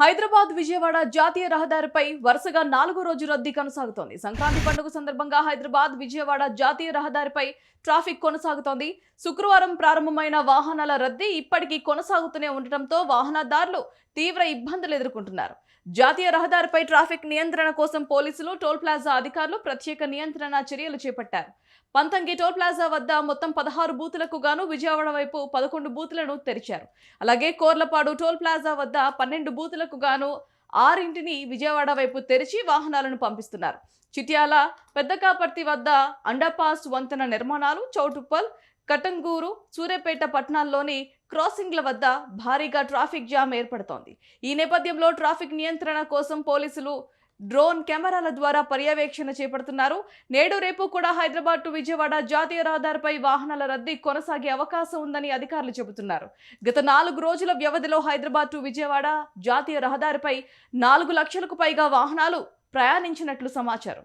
హైదరాబాద్ విజయవాడ జాతీయ రహదారిపై వరుసగా నాలుగో రోజు రద్దీ కొనసాగుతోంది. సంక్రాంతి పండుగ సందర్భంగా హైదరాబాద్ విజయవాడ జాతీయ రహదారిపై ట్రాఫిక్ కొనసాగుతోంది. శుక్రవారం ప్రారంభమైన వాహనాల రద్దీ ఇప్పటికీ కొనసాగుతూనే ఉండటంతో వాహనదారులు తీవ్ర ఇబ్బందులు ఎదుర్కొంటున్నారు. జాతీయ రహదారిపై ట్రాఫిక్ నియంత్రణ కోసం పోలీసులు టోల్ ప్లాజా అధికారులు ప్రత్యేక నియంత్రణ చర్యలు చేపట్టారు. పంతంగి టోల్ ప్లాజా వద్ద మొత్తం పదహారు బూతులకు గాను విజయవాడ వైపు పదకొండు బూతులను తెరిచారు. అలాగే కోర్లపాడు టోల్ ప్లాజా వద్ద పన్నెండు బూతులకు గాను ఆరింటిని విజయవాడ వైపు తెరిచి వాహనాలను పంపిస్తున్నారు. చిట్యాల పెద్దకాపర్తి వద్ద అండర్పాస్ వంతెన నిర్మాణాలు చౌటుప్పల్ కటంగూరు సూర్యాపేట పట్టణాల్లోని క్రాసింగ్ల వద్ద భారీగా ట్రాఫిక్ జామ్ ఏర్పడుతోంది. ఈ నేపథ్యంలో ట్రాఫిక్ నియంత్రణ కోసం పోలీసులు డ్రోన్ కెమెరాల ద్వారా పర్యవేక్షణ చేపడుతున్నారు. నేడు రేపు కూడా హైదరాబాద్ టు విజయవాడ జాతీయ రహదారిపై వాహనాల రద్దీ కొనసాగే అవకాశం ఉందని అధికారులు చెబుతున్నారు. గత నాలుగు రోజుల వ్యవధిలో హైదరాబాద్ టు విజయవాడ జాతీయ రహదారిపై నాలుగు లక్షలకు పైగా వాహనాలు ప్రయాణించినట్లు సమాచారం.